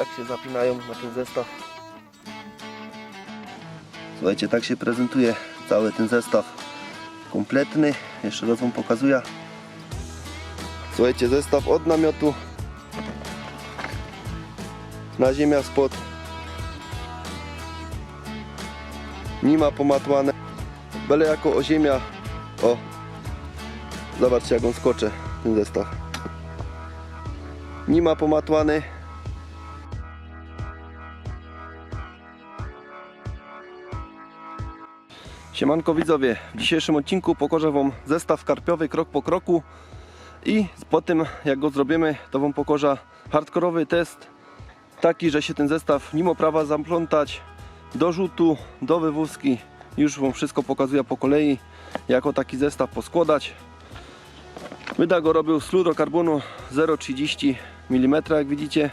tak się zapinają na ten zestaw. Słuchajcie, tak się prezentuje cały ten zestaw kompletny. Jeszcze raz Wam pokazuję. Słuchajcie, zestaw od namiotu na ziemia spod. Nie ma pomatłane. Byle jako o ziemia. O, zobaczcie jak on skocze, ten zestaw. Nie ma pomatłany. Siemanko widzowie, w dzisiejszym odcinku pokażę Wam zestaw karpiowy krok po kroku i po tym jak go zrobimy to Wam pokażę hardkorowy test taki, że się ten zestaw mimo prawa zaplątać do rzutu, do wywózki już Wam wszystko pokazuję po kolei jako taki zestaw poskładać. Myda go robił z fluorokarbonu 0,30 mm jak widzicie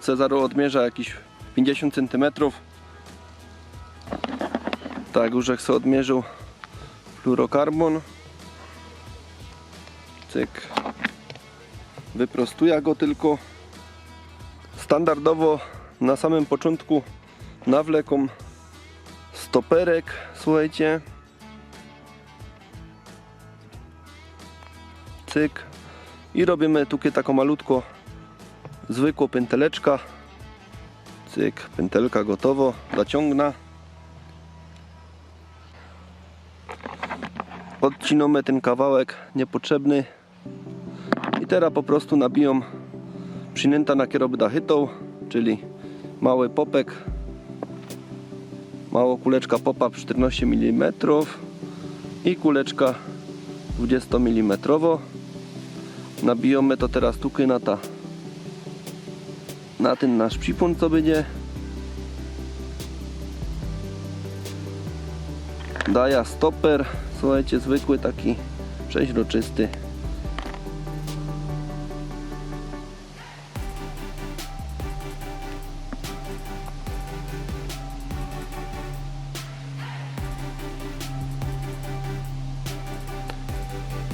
Cezaro odmierza jakieś 50 cm tak, już jak sobie odmierzył fluorokarbon. Cyk. Wyprostuję go tylko. Standardowo na samym początku nawleką stoperek, słuchajcie. Cyk. I robimy tutaj taką malutko zwykłą pęteleczka. Cyk, pętelka gotowo, zaciągna. Odcinamy ten kawałek niepotrzebny i teraz po prostu nabiją przynęta na kierowbę dachytą czyli mały popek mała kuleczka popa 14 mm i kuleczka 20 mm nabijamy to teraz tutaj na ta na ten nasz przypon co będzie daja stoper słuchajcie zwykły taki przeźroczysty.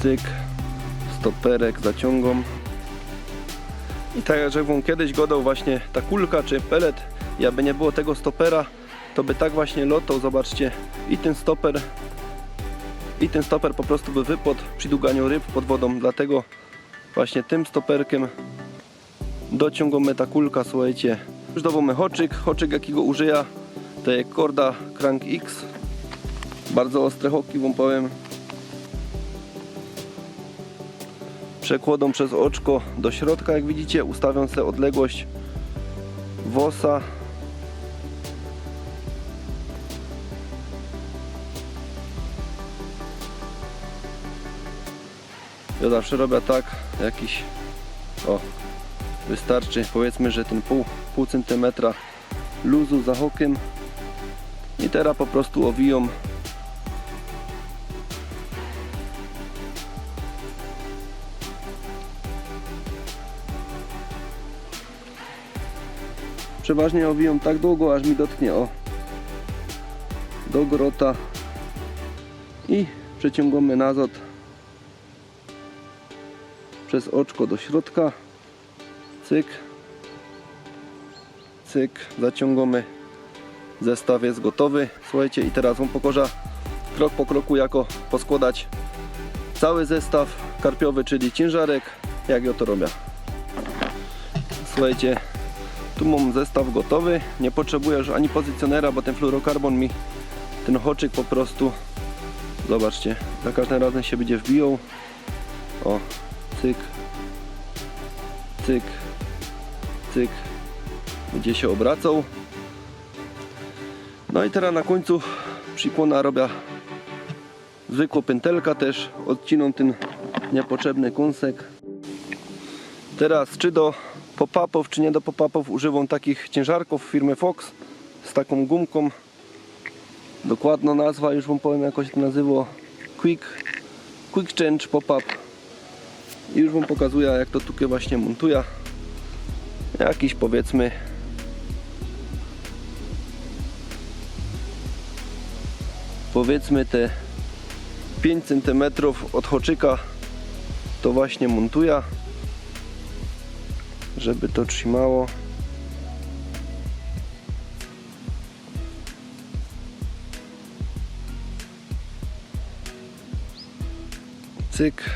Cyk stoperek zaciągam i tak jak wam kiedyś godał właśnie ta kulka czy pelet i aby nie było tego stopera to by tak właśnie lotał zobaczcie. I ten stoper i ten stoper po prostu by wypadł przy długaniu ryb pod wodą. Dlatego właśnie tym stoperkiem dociągamy ta kulka słuchajcie. Już dowamy hoczyk, hoczyk jakiego użyję to jest Korda Crank X. Bardzo ostre hoki wam powiem. Przez oczko do środka jak widzicie ustawiam sobie odległość wosa Ja zawsze robię tak, jakiś o, wystarczy powiedzmy, że ten pół, pół centymetra luzu za hokiem i teraz po prostu owijam. Przeważnie owijam tak długo, aż mi dotknie o do grota i przeciągamy nazad przez oczko do środka. Cyk. Cyk. Zaciągamy. Zestaw jest gotowy. Słuchajcie i teraz wam pokażę krok po kroku jako poskładać. Cały zestaw karpiowy czyli ciężarek. Jak ja to robię? Słuchajcie tu mam zestaw gotowy. Nie potrzebuję już ani pozycjonera bo ten fluorokarbon mi ten hoczyk po prostu zobaczcie za każdym razem się będzie wbijał. O cyk, cyk, cyk, będzie się obracał. No i teraz na końcu przypłona robię zwykłą pętelka też, odcinam ten niepotrzebny kąsek. Teraz czy do pop-upów, czy nie do pop-upów używam takich ciężarków firmy Fox z taką gumką. Dokładna nazwa, już wam powiem jakoś to nazywa Quick, Quick Change Pop-up i już Wam pokazuję jak to tukę właśnie montuję jakiś powiedzmy powiedzmy te 5 cm od hoczyka to właśnie montuję żeby to trzymało. Cyk.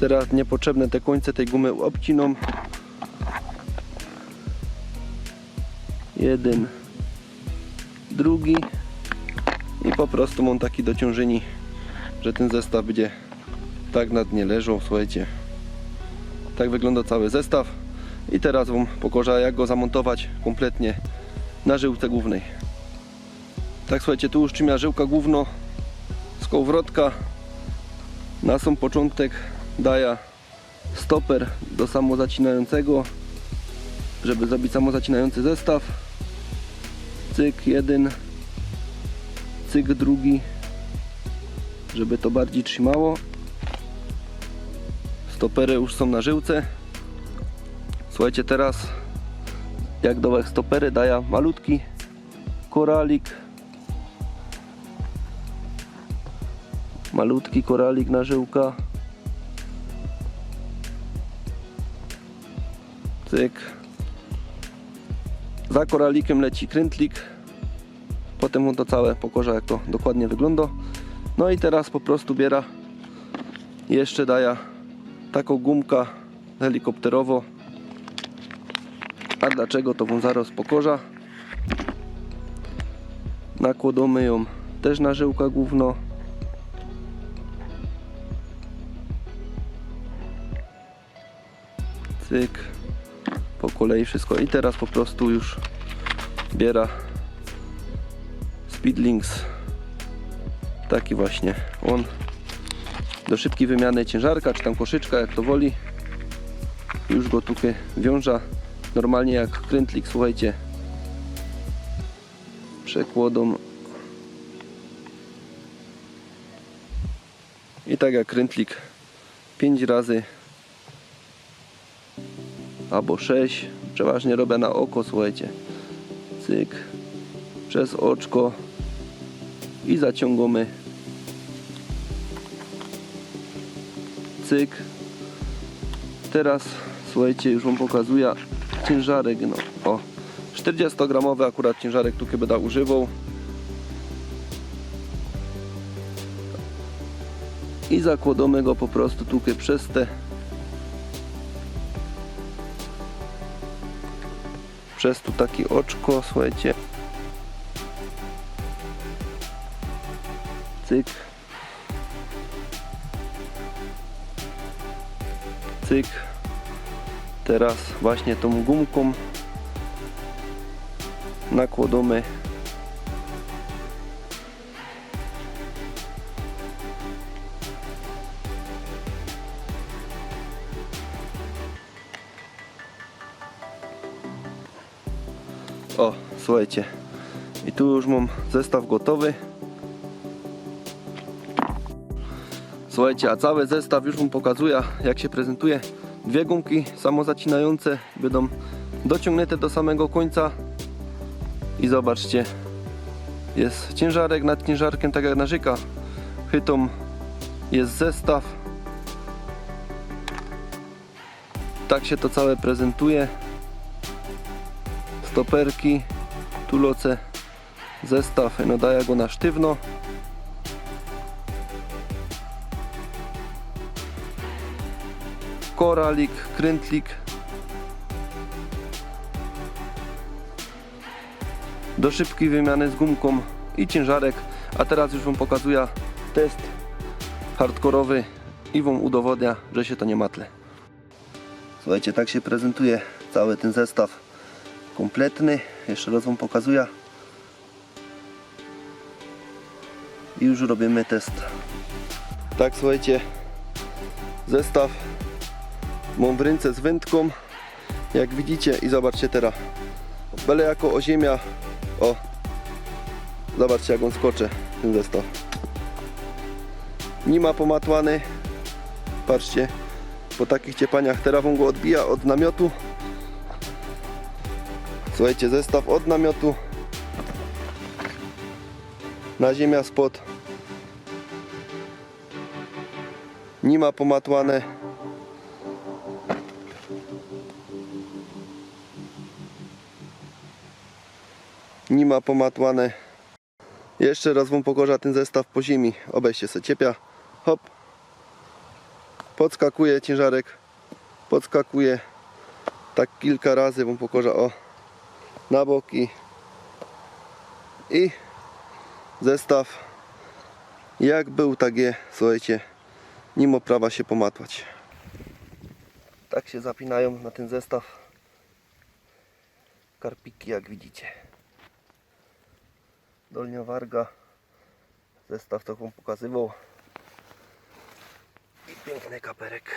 Teraz niepotrzebne te końce tej gumy obciną. Jeden, drugi i po prostu mam taki dociążeni, że ten zestaw będzie tak na dnie leżał, słuchajcie. Tak wygląda cały zestaw i teraz Wam pokażę jak go zamontować kompletnie na żyłce głównej. Tak słuchajcie, tu już trzymia żyłka główno z kołowrotka. Na sam początek daję stoper do samozacinającego, żeby zrobić samozacinający zestaw. Cyk jeden, cyk drugi, żeby to bardziej trzymało. Stopery już są na żyłce. Słuchajcie, teraz jak dołek stopery daję malutki koralik. Malutki koralik na żyłka. Cyk. Za koralikiem leci krętlik. Potem mu to całe pokorza jak to dokładnie wygląda. No i teraz po prostu biera jeszcze daje taką gumkę helikopterowo. A dlaczego to wam zaraz pokorza? Nakładamy ją też na żyłkę główno. Cyk. Po kolei wszystko. I teraz po prostu już biera Speedlinks. Taki właśnie. On do szybkiej wymiany ciężarka, czy tam koszyczka, jak to woli. Już go tutaj wiąża. Normalnie jak krętlik, słuchajcie. Przekłodą. I tak jak krętlik 5 razy albo 6. Przeważnie robię na oko, słuchajcie. Cyk. Przez oczko i zaciągamy. Cyk. Teraz słuchajcie, już wam pokazuję ciężarek. No, o, 40 gramowy akurat ciężarek tu będę używał. I zakładamy go po prostu tutaj przez te przez tu takie oczko, słuchajcie. Cyk. Cyk. Teraz właśnie tą gumką nakładamy słuchajcie. I tu już mam zestaw gotowy. Słuchajcie, a cały zestaw już Wam pokazuję, jak się prezentuje. Dwie gumki samozacinające będą dociągnięte do samego końca. I zobaczcie, jest ciężarek nad ciężarkiem, tak jak na żyka. Chytą jest zestaw. Tak się to całe prezentuje stoperki, tu loce zestaw, no daję go na sztywno. Koralik, krętlik. Do szybkiej wymiany z gumką i ciężarek. A teraz już Wam pokazuję test hardkorowy i Wam udowodnia, że się to nie matle. Słuchajcie, tak się prezentuje cały ten zestaw kompletny. Jeszcze raz Wam pokazuję. I już robimy test. Tak, słuchajcie, zestaw mam w ręce z wędką. Jak widzicie i zobaczcie teraz. Byle jako o ziemia. O, zobaczcie jak on skoczy, ten zestaw. Nie ma pomatłany. Patrzcie, po takich ciepaniach teraz wam go odbija od namiotu. Słuchajcie, zestaw od namiotu na ziemia spod. Nie ma pomatłane. Nie ma pomatłane. Jeszcze raz wam pokorza ten zestaw po ziemi. Obejście se ciepia. Hop. podskakuje ciężarek, podskakuje tak kilka razy wam pokorza o na boki i zestaw jak był tak je, słuchajcie, mimo prawa się pomatłać. Tak się zapinają na ten zestaw karpiki jak widzicie. Dolnia warga, zestaw to wam pokazywał. I piękny kaperek.